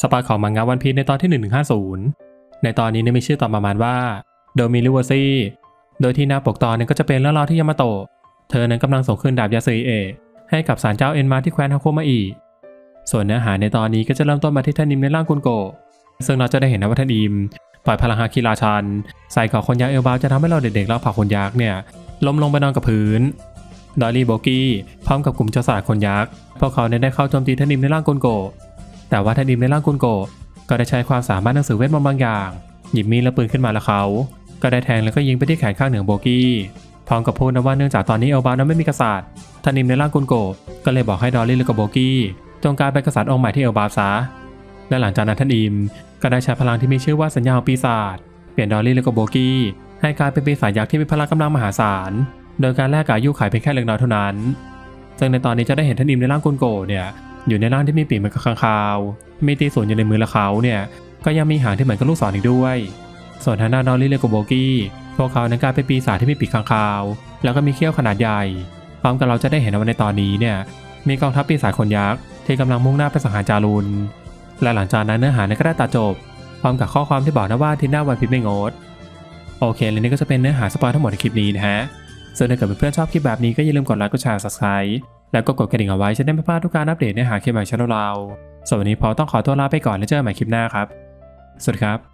สปอยของมังงะวันพีในตอนที่ 1150 ในตอนนี้เนี่ยมีชื่อตอนประมาณว่าโดมิลิเวอร์ซี่โดยที่หน้าปกตอนนี่ยก็จะเป็นเรื่องราวที่ยามาโตะ เธอนั้นกำลังส่งคืนดาบยาซึเอะให้กับศาลเจ้าเอ็นมาที่แคว้นฮาโคมาอีส่วนเนื้อหาในตอนนี้ก็จะเริ่มต้นมาที่ท่านิมในร่างกุนโกะซึ่งเราจะได้เห็นนะว่าท่านิมปล่อยพลังฮาคิราชัน ใส่กาะคนยักษ์เอลบาจะทำให้เราเด็กๆแล้วผลักคนยักษ์เนี่ยล้มลงไปนอนกับพื้น ดอลลี่โบกี้พร้อมกับกลุ่มเจ้าสาคนยักษ์พวกเขาเนี่ยได้เข้าโจมตีท่านิมในร่างกุนโก แต่ว่าท่านิมในร่างกุนโกะก็ได้ใช้ความสามารถหนังสือเวทมนต์บางอย่าง หยิบมีดและปืนขึ้นมาแล้วเขา ก็ได้แทงแล้วก็ยิงไปที่แขนข้างเหนือโบกี้พร้อมกับพูดนะว่าเนื่องจากตอนนี้เอลบานั้นไม่มีกษัตริย์ท่านิมในร่างกุนโกะก็เลยบอกให้ดอลลี่และก็โบกี้จงกลายเป็นกษัตริย์องค์ใหม่ที่เอลบาซะและหลังจากนั้นท่านอิมก็ได้ใช้พลังที่มีชื่อว่าสัญญาของปีศาจเปลี่ยนดอลลี่และก็โบกี้ให้กลายเป็นปีศาจยักษ์ที่มีพลังกำลังมหาศาล โดยการแลกกับอายุขัยเพียงแค่เล็กน้อยเท่านั้น ซึ่งในตอนนี้จะได้เห็นท่านอิมในร่างกุนโกเนี่ย อยู่ในร่างที่มีปีกเหมือนกับข้างคาว มีตีส่วนอยู่ในมือละเขาเนี่ย ก็ยังมีหางที่เหมือนกับลูกศรอีกด้วย ส่วนทางด้านดอลลี่และก็โบกี้พวกเขานั้นกลายเป็นปีศาจที่มีปีกข้างคาว แล้วก็มีเขี้ยวขนาดใหญ่ พร้อมกับเราจะได้เห็นว่าในตอนนี้เนี่ย มีกองทัพปีศาจคนยักษ์ที่กำลังมุ่งหน้าไปสังหารจารุน และหลังจากนั้นเนื้อหานั้นก็ได้ตัดจบ พร้อมกับข้อความที่บอกนะว่าที่หน้าวันพิษไม่งด โอเคและนี่ก็จะเป็นเนื้อหาสปอยทั้งหมดในคลิปนี้นะฮะส่วนถ้าเกิดเพื่อนๆชอบคลิปแบบนี้ก็อย่าลืมกดไลค์ กดแชร์ subscribe แล้วก็กดกระดิ่งเอาไว้จะได้ไม่พลาดทุกการอัปเดตเนื้อหาคลิปใหม่ช่องเราส่วนวันนี้พอต้องขอตัวลาไปก่อนแล้วเจอกันใหม่คลิปหน้าครับ สวัสดีครับ